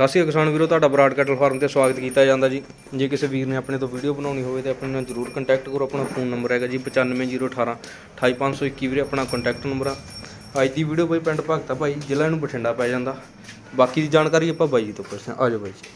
ਸਤਿ ਸ਼੍ਰੀ ਅਕਾਲ ਕਿਸਾਨ ਵੀਰੋ ਤੁਹਾਡਾ ਬਰਾਡ ਕੈਟਲ ਫਾਰਮ ਤੇ ਸਵਾਗਤ ਕੀਤਾ ਜਾਂਦਾ ਜੀ। ਜੇ ਕਿਸੇ ਵੀਰ ਨੇ ਆਪਣੇ ਤੋਂ ਵੀਡੀਓ ਬਣਾਉਣੀ ਹੋਵੇ ਤੇ ਆਪਣੇ ਨਾਲ ਜਰੂਰ ਕੰਟੈਕਟ ਕਰੋ ਆਪਣਾ ਫੋਨ ਨੰਬਰ ਹੈਗਾ ਜੀ 95018 28521 ਵੀਰੇ ਆਪਣਾ ਕੰਟੈਕਟ ਨੰਬਰ ਆ। ਅੱਜ ਦੀ ਵੀਡੀਓ ਬਈ ਪਿੰਡ ਭਗਤਾ ਭਾਈ ਜ਼ਿਲ੍ਹਾ ਨੂੰ ਬਠਿੰਡਾ ਪੈ ਜਾਂਦਾ। ਬਾਕੀ ਦੀ ਜਾਣਕਾਰੀ ਆਪਾਂ ਬਾਈ ਜੀ ਤੋਂ ਪੁੱਛਦੇ ਆ ਜਾਓ ਬਾਈ ਜੀ।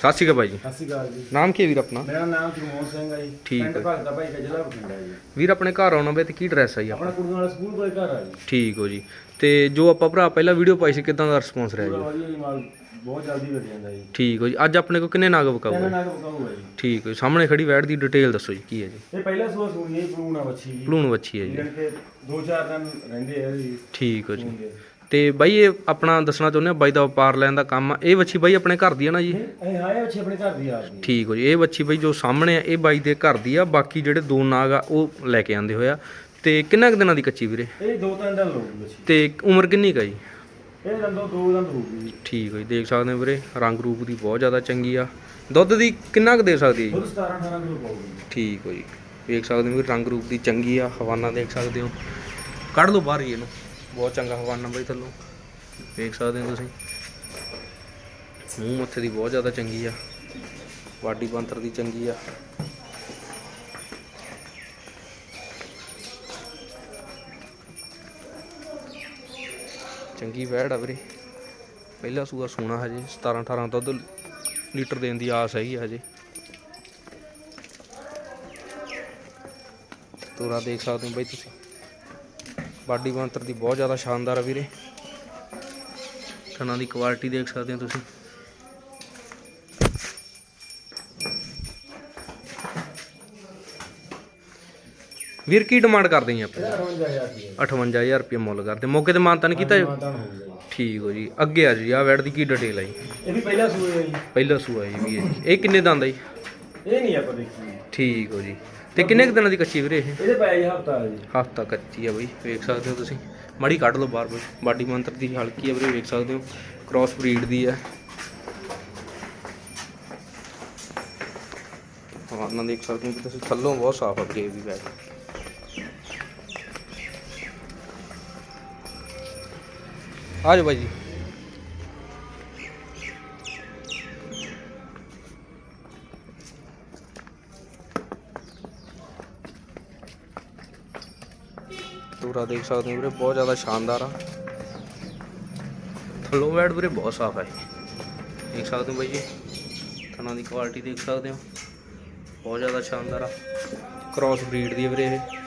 ਸਤਿ ਸ਼੍ਰੀ ਅਕਾਲ ਬਾਈ ਜੀ। ਸਤਿ ਸ਼੍ਰੀ ਅਕਾਲ ਜੀ। ਨਾਮ ਕੀ ਹੈ ਵੀਰ ਆਪਣਾ? ਮੇਰਾ ਨਾਮ ਜਗਮੋਹਨ ਸਿੰਘ ਹੈ ਜੀ। ਠੀਕ ਪਿੰਡ ਹੈ। ਭਗਤਾ ਭਾਈ ਦਾ ਜ਼ਿਲ੍ਹਾ ਬਠਿੰਡਾ ਜੀ। ਵੀਰ ਆਪਣੇ ਘਰ ਆਉਣਾ ਵੇ ਤੇ ਕੀ ਡਰੈਸ ਹੈ ਜੀ ਆਪਣਾ? ਆਪਣਾ ਕੁੜੀਆਂ ਵਾਲਾ ਸਕੂਲ ਕੋਲੇ ਘਰ ਆ ਜੀ। ਠੀਕ ਹੋ ਜੀ। ਤੇ ਜੋ ਆਪਾਂ ਭਰਾ ਪਹਿਲਾਂ ਵੀਡੀਓ ਪਾਈ ਸੀ ਕਿਦਾਂ ਦਾ ਰਿਸਪੌਂਸ ਰਿਹਾ ਜੀ ਵਧੀਆ ਜੀ ਮਾਲ ਬਹੁਤ ਜਲਦੀ ਲੱਗ ਜਾਂਦਾ ਜੀ। ਠੀਕ ਹੋ ਜੀ। ਅੱਜ ਆਪਣੇ ਕੋਲ ਕਿੰਨੇ ਨਾਗ ਬਕਾਊ ਤਿੰਨ ਹੈ? ਨਾਗ ਬਕਾਊ ਹੈ ਜੀ। ਠੀਕ ਹੈ ਜੀ। ਸਾਹਮਣੇ ਖੜੀ ਵੈੜ ਦੀ ਡਿਟੇਲ ਦੱਸੋ ਜੀ ਕੀ ਹੈ ਜੀ? ਇਹ ਪਹਿਲਾ ਸੂਆ ਸੁਣੀ ਹੈ ਪਲੂਣਾ ਜੀ। ਭਲੂਣ ਵੱਛੀ ਹੈ ਜੀ। ਜਿਹੜੇ ਕਿ ਦੋ ਚਾਰ ਦਿਨ ਰਹਿੰਦੇ ਆ ਜੀ। ਠੀਕ ਹੋ ਜੀ। ਸੂਣ ਦੇ। ਤੇ ਬਾਈ ਇਹ ਆਪਣਾ ਦੱਸਣਾ ਚਾਹੁੰਦੇ ਆ ਬਾਈ ਦਾ ਵਪਾਰ ਲੈਣ ਦਾ ਕੰਮ ਆ। ਇਹ ਵੱਛੀ ਬਾਈ ਆਪਣੇ ਘਰ ਦੀ ਆ ਨਾ ਜੀ? ਇਹ ਇਹ ਆਏ ਅੱਛੇ ਆਪਣੇ ਘਰ ਦੀ ਆਪ ਦੀ ਠੀਕ ਹੋ ਜੀ। ਇਹ ਵੱਛੀ ਬਾਈ ਜੋ ਸਾਹਮਣੇ ਆ ਇਹ ਬਾਈ ਦੇ ਘਰ ਦੀ ਆ। ਬਾਕੀ ਜਿਹੜੇ ਦੋ ਨਾਗ ਆ ਉਹ ਲੈ ਕੇ ਆਂਦੇ ਹੋਇਆ ਤੇ ਕਿੰਨਾ ਕੁ ਦਿਨਾਂ ਦੀ ਕੱਚੀ ਵੀਰੇ? ਇਹ ਦੋ ਤਿੰਨ ਦਿਨ ਲੋਗੀ ਵੱਛੀ ਤੇ ਉਮਰ ਕਿੰਨੀ ਕਾ ਜੀ? ਇਹ ਦੰਦੋ ਦੋ ਦਿਨ ਹੋਊਗੀ ਜੀ। ਠੀਕ ਹੋ ਜੀ ਦੇਖ ਸਕਦੇ ਹੋ ਵੀਰੇ ਰੰਗ ਰੂਪ ਦੀ ਬਹੁਤ ਜ਼ਿਆਦਾ ਚੰਗੀ ਆ। ਦੁੱਧ ਦੀ ਕਿੰਨਾ ਕੁ ਦੇ ਸਕਦੀ ਹੈ ਜੀ? ਦੁੱਧ 17 18 ਕਿਲੋ ਪਾਊਗੀ। ਠੀਕ ਹੋ ਜੀ ਵੇਖ ਸਕਦੇ ਹੋ ਵੀ ਰੰਗ ਰੂਪ ਦੀ ਚੰਗੀ ਆ ਹਵਾਨਾ ਦੇਖ ਸਕਦੇ ਹੋ। ਕੱਢ ਲਓ ਬਾਹਰ ਹੀ ਇਹਨੂੰ ਬਹੁਤ ਚੰਗਾ ਹਵਾਨਾ ਬਈ ਥੱਲੋਂ। ਵੇਖ ਸਕਦੇ ਹੋ ਤੁਸੀਂ ਮੂੰਹ ਮੱਥੇ ਦੀ ਬਹੁਤ ਜ਼ਿਆਦਾ ਚੰਗੀ ਆ ਬਾਡੀ ਬੰਤਰ ਦੀ ਚੰਗੀ ਆ। ਚੰਗੀ ਵੈੜ ਆ ਵੀਰੇ। ਪਹਿਲਾ ਸੂਆ ਸੋਨਾ ਹਜੇ 17 18 ਦੁੱਧ ਲੀਟਰ ਦੇਣ ਦੀ ਆਸ ਹੈਗੀ ਆ ਹਜੇ। ਤੋਰਾ ਦੇਖ ਸਕਦੇ ਹੋ ਬਈ ਤੁਸੀਂ। ਬਾਡੀ ਬਣਤਰ ਦੀ ਬਹੁਤ ਜ਼ਿਆਦਾ ਸ਼ਾਨਦਾਰ ਆ ਵੀਰੇ। ਥਣਾ ਦੀ ਕੁਆਲਿਟੀ ਦੇਖ ਸਕਦੇ ਹੋ ਤੁਸੀਂ। ਵੀਰ ਕੀ ਡਿਮਾਂਡ ਕਰਦੇ ਜੀ ਆਪਾਂ ਇਹਦਾ 58000 ਰੁਪਏ। 58000 ਰੁਪਏ ਮੁੱਲ ਕਰਦੇ। ਮੌਕੇ ਤੇ ਮਾਨਤਾ ਨਹੀਂ ਕੀਤਾ? ਜੀ? ਠੀਕ ਹੋ ਜੀ। ਅੱਗੇ ਆ ਜੀ ਆ ਵੈੜ ਦੀ ਕੀ ਡਿਟੇਲ ਆ ਜੀ? ਇਹ ਵੀ ਪਹਿਲਾ ਸੂਆ ਹੈ ਜੀ। ਪਹਿਲਾ ਸੂਆ ਜੀ ਵੀ ਹੈ ਜੀ ਇਹ ਕਿੰਨੇ ਦੰਦ ਆ ਜੀ? ਇਹ ਨਹੀਂ ਆਪਾਂ ਦੇਖੀ ਠੀਕ ਹੋ ਜੀ। ਤੇ ਕਿੰਨੇ ਕੁ ਦਿਨਾਂ ਦੀ ਕੱਚੀ ਵੀਰੇ ਇਹ? ਇਹਦੇ ਪੈ ਜੀ ਹਫਤਾ ਜੀ। ਹਫਤਾ ਕੱਚੀ ਆ ਬਈ ਵੇਖ ਸਕਦੇ ਹੋ ਤੁਸੀਂ। ਮਾੜੀ ਕੱਢ ਲਓ ਬਾਹਰ ਬਈ। ਬਾਡੀ ਮੰਤਰ ਦੀ ਹਲਕੀ ਆ ਵੀਰੇ ਵੇਖ ਸਕਦੇ ਹੋ। ਕ੍ਰਾਸ ਬਰੀਡ ਦੀ ਆ। ਹਵਾਨਾ ਦੇਖ ਸਕਦੇ ਹੋ ਕਿ ਤੁਸੀਂ ਥੱਲੋਂ ਬਹੁਤ ਸਾਫ਼ ਆ ਵੀਰੇ ਇਹ ਵੀ ਬੈਗ ਆ ਜਾਓ ਬਾਈ ਜੀ। ਪੂਰਾ ਦੇਖ ਸਕਦੇ ਹੋ ਵੀਰੇ, ਬਹੁਤ ਜ਼ਿਆਦਾ ਸ਼ਾਨਦਾਰ ਆ। ਥੱਲੋਂ ਵੈਡ ਵੀਰੇ ਬਹੁਤ ਸਾਫ਼ ਹੈ ਦੇਖ ਸਕਦੇ ਹੋ ਬਾਈ ਜੀ, ਥਣਾ ਦੀ ਕੁਆਲਿਟੀ ਦੇਖ ਸਕਦੇ ਹੋ। ਬਹੁਤ ਜ਼ਿਆਦਾ ਸ਼ਾਨਦਾਰ ਆ। ਕ੍ਰਾਸ ਬਰੀਡ ਦੀ ਵੀਰੇ ਇਹ।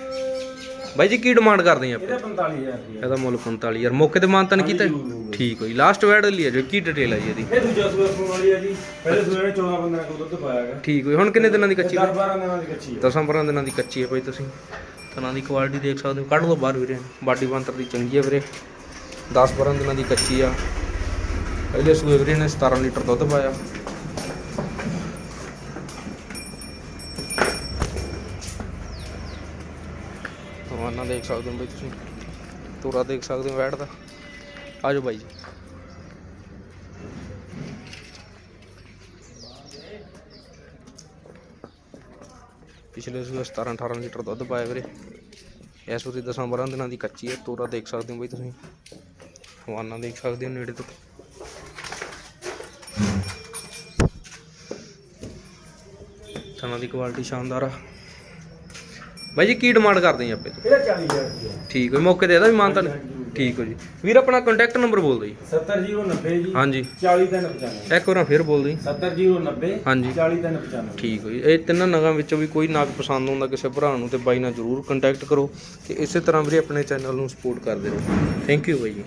ਬਾਈ ਜੀ ਕੀ ਡਿਮਾਂਡ ਕਰਦੇ ਆ ਇਹਦਾ ਆਪਾਂ? 45000 ਰੁਪਏ ਇਹਦਾ ਮੁੱਲ 45000 ਮੌਕੇ ਤੇ ਮਾਨਤਨ ਕੀਤਾ। ਠੀਕ ਹੋ ਜੀ ਲਾਸਟ ਵੈਡ ਲਈ ਹੈ ਜੋ ਕੀ ਡਿਟੇਲ ਹੈ ਜੀ ਇਹਦੀ? ਇਹ ਦੂਜਾ ਸੂਆ ਸੂਣ ਵਾਲੀ ਹੈ ਜੀ। ਪਹਿਲੇ ਸੂਏ ਨੇ 14 15 ਕਿਲੋ ਦੁੱਧ ਪਾਇਆ ਹੈਗਾ। ਠੀਕ ਹੋ ਜੀ ਹੁਣ ਕਿੰਨੇ ਦਿਨਾਂ ਦੀ ਕੱਚੀ 10 12 ਦਿਨਾਂ ਦੀ ਕੱਚੀ ਹੈ ਦਸਾਂ 15 ਦਿਨਾਂ ਦੀ ਕੱਚੀ ਹੈ ਭਾਈ ਤੁਸੀਂ। ਤਨਾਂ ਦੀ ਕੁਆਲਿਟੀ ਦੇਖ ਸਕਦੇ ਹੋ। ਕੱਢ ਲਓ ਬਾਹਰ ਵੀਰੇ। ਬਾਡੀ ਬੰਤਰ ਦੀ ਚੰਗੀ ਹੈ ਵੀਰੇ। 10 12 ਦਿਨਾਂ ਦੀ ਕੱਚੀ ਆ। ਪਹਿਲੇ ਸੂਏ ਵੀਰੇ ਨੇ 17 ਲੀਟਰ ਦੁੱਧ ਪਾਇਆ। ਤੁਹਾਨੂੰ ਦੇਖ ਸਕਦੇ ਹੋ ਬਈ ਤੁਸੀਂ। ਤੋਰਾ ਦੇਖ ਸਕਦੇ ਹੋ ਵੈਟ ਦਾ ਆ ਜਾਓ ਬਾਈ ਜੀ। ਪਿਛਲੇ ਸੂਏ 17 18 ਲੀਟਰ ਦੁੱਧ ਪਾਇਆ ਵੀਰੇ। ਇਸ ਵਾਰੀ 10 12 ਦਿਨਾਂ ਦੀ ਕੱਚੀ ਹੈ। ਤੋਰਾ ਦੇਖ ਸਕਦੇ ਹੋ ਬਈ ਤੁਸੀਂ। ਹਵਾਨਾ ਦੇਖ ਸਕਦੇ ਹੋ ਨੇੜੇ ਤੋਂ। ਥਣਾ ਦੀ ਕੁਆਲਿਟੀ ਸ਼ਾਨਦਾਰ ਆ। ਬਾਈ ਜੀ ਕੀ ਡਿਮਾਂਡ ਕਰਦੇ ਜੀ ਆਪੇ? ਤੋਂ ਇਹਦਾ 40000 ਰੁਪਏ। ਠੀਕ ਹੋ ਮੌਕੇ ਤੇ ਇਹਦਾ ਵੀ ਮਾਨਤਾ ਨਹੀਂ। ਠੀਕ ਹੋ ਜੀ। ਵੀਰ ਆਪਣਾ ਕੰਟੈਕਟ ਨੰਬਰ ਬੋਲ ਦਿਓ ਜੀ। 70090 ਜੀ। ਹਾਂਜੀ। 40395 ਇੱਕ ਵਾਰ ਫੇਰ ਬੋਲ ਦਿਓ ਜੀ। 70090 ਹਾਂਜੀ। 40395 ਠੀਕ ਹੋ ਜੀ। ਇਹ ਤਿੰਨਾਂ ਨਗਾਂ ਵਿੱਚੋਂ ਵੀ ਕੋਈ ਨਾਗ ਪਸੰਦ ਆਉਂਦਾ ਕਿਸੇ ਭਰਾ ਨੂੰ ਤੇ ਬਾਈ ਨਾਲ ਜਰੂਰ ਕੰਟੈਕਟ ਕਰੋ ਤੇ ਇਸੇ ਤਰ੍ਹਾਂ ਵੀਰੇ ਆਪਣੇ ਚੈਨਲ ਨੂੰ ਸਪੋਰਟ ਕਰਦੇ ਰਹੋ। ਥੈਂਕ ਯੂ ਬਾਈ ਜੀ।